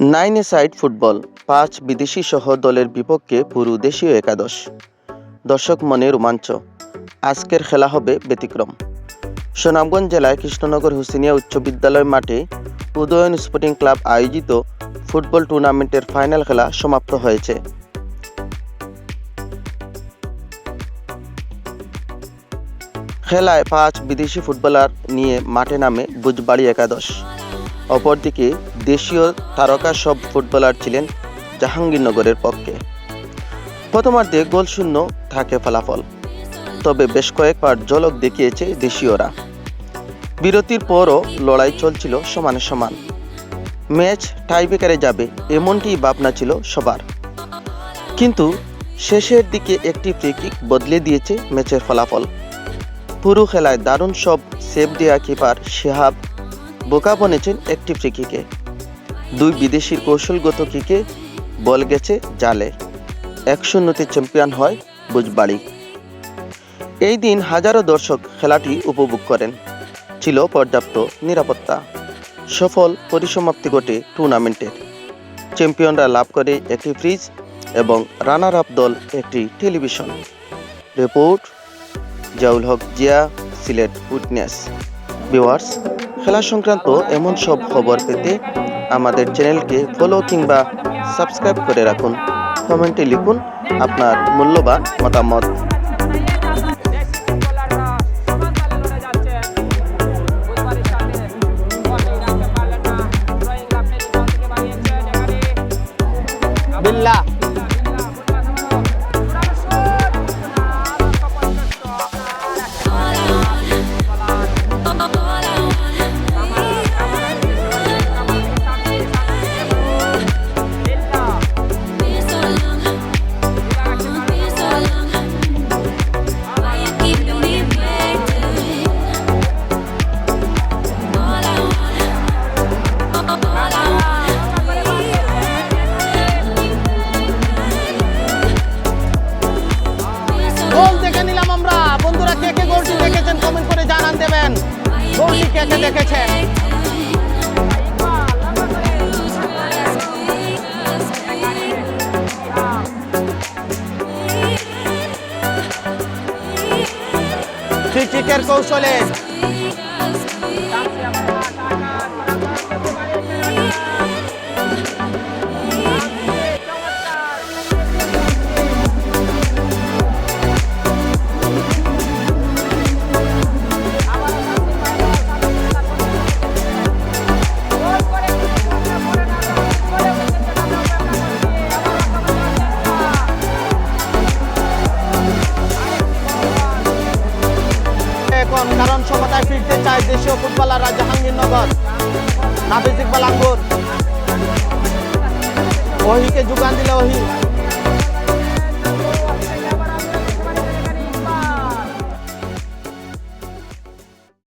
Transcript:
Nine side football, পাঁচ বিদেশি সহ দলের বিপক্ষে পুরো দেশীয় একাদশ। দর্শক মনে রোমাঞ্চ। আজকের খেলা হবে ব্যতিক্রম। সুনামগঞ্জ জেলায় কৃষ্ণনগর হুসিনিয়া উচ্চ বিদ্যালয় মাঠে উদয়ন স্পোর্টিং ক্লাব আয়োজিত ফুটবল টুর্নামেন্টের ফাইনাল খেলা সমাপ্ত হয়েছে। খেলায় পাঁচ বিদেশি ফুটবলার নিয়ে মাঠে নামে বুজবাড়ি একাদশ। অপরদিকে দেশীয় তারকা সব ফুটবলার ছিলেন জাহাঙ্গীরনগরের পক্ষে। প্রথমার্ধে গোলশূন্য থাকে ফলাফল, তবে বেশ কয়েকবার ঝলক দেখিয়েছে দেশীয়রা। বিরতির পরও লড়াই চলছিল সমানে সমান। ম্যাচ টাইব্রেকারে যাবে এমনটি ভাবনা ছিল সবার। কিন্তু শেষের দিকে একটি ফ্রি কিক বদলে দিয়েছে ম্যাচের ফলাফল। পুরো খেলায় দারুণ সব সেভ দেয়া কিপার শেহাব বোকা বনেছেন একটি ফ্রি কিকে দুই বিদেশির কৌশলগত কিকে বল গেছে জালে। এক শূন্যতে চ্যাম্পিয়ন হয় বুজবাড়ি এই দিন হাজারো দর্শক খেলাটি উপভোগ করেন। ছিল পর্যাপ্ত নিরাপত্তা। সফল পরিসমাপ্তি ঘটে টুর্নামেন্টের। চ্যাম্পিয়নরা লাভ করে একটি ফ্রিজ এবং রানার আপ দল একটি television. Report, Zaul Haq Zia, Sylhet witness. Viewers খেলা সংক্রান্ত এমন সব খবর পেতে আমাদের চ্যানেলকে ফলো কিংবা সাবস্ক্রাইব করে রাখুন। কমেন্টে লিখুন আপনার মূল্যবান মতামত। গোল দেখে নিলাম আমরা। বন্ধুরা কে কে গোলটি দেখেছেন কমেন্ট করে জানান দেবেন। গোলটি কে কে দেখেছেন? ফ্রি কৌশলে এখন কারণ সমতায় ফিরতে চায় দেশীয় ফুটবলাররা জাহাঙ্গীরনগর নাফিজ ইকবাল আঙ্গুর। ওহিকে যোগান দিলে ওহি